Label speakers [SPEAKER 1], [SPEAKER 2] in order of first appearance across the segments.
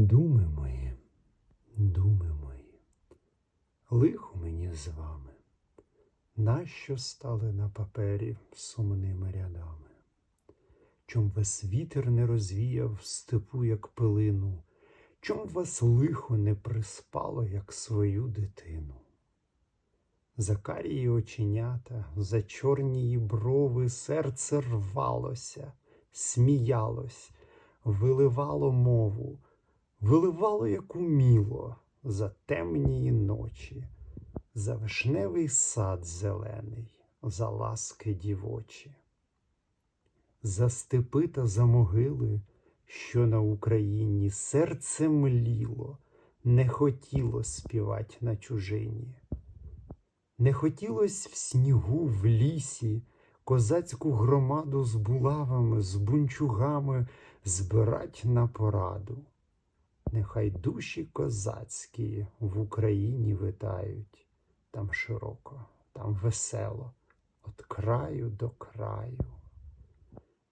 [SPEAKER 1] Думи мої, думи мої, лихо мені з вами, нащо стали на папері сумними рядами? Чом вас вітер не розвіяв степу, як пилину, чом вас лихо не приспало, як свою дитину? За карії оченята, за чорні її брови серце рвалося, сміялось, виливало мову, виливало, як уміло, за темнії ночі, за вишневий сад зелений, за ласки дівочі, за степи та за могили, що на Україні серце мліло, не хотіло співать на чужині. Не хотілось в снігу, в лісі, козацьку громаду з булавами, з бунчугами збирать на пораду. Нехай душі козацькі в Україні витають, там широко, там весело, от краю до краю.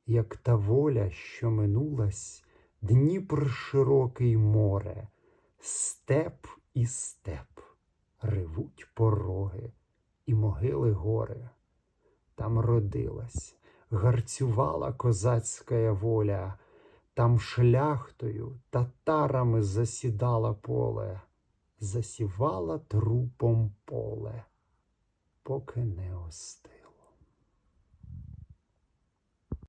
[SPEAKER 1] Як та воля, що минулась, Дніпр широкий море, степ і степ, ревуть пороги і могили гори. Там родилась, гарцювала козацька воля, там шляхтою, татарами засідала поле, засівала трупом поле, поки не осте.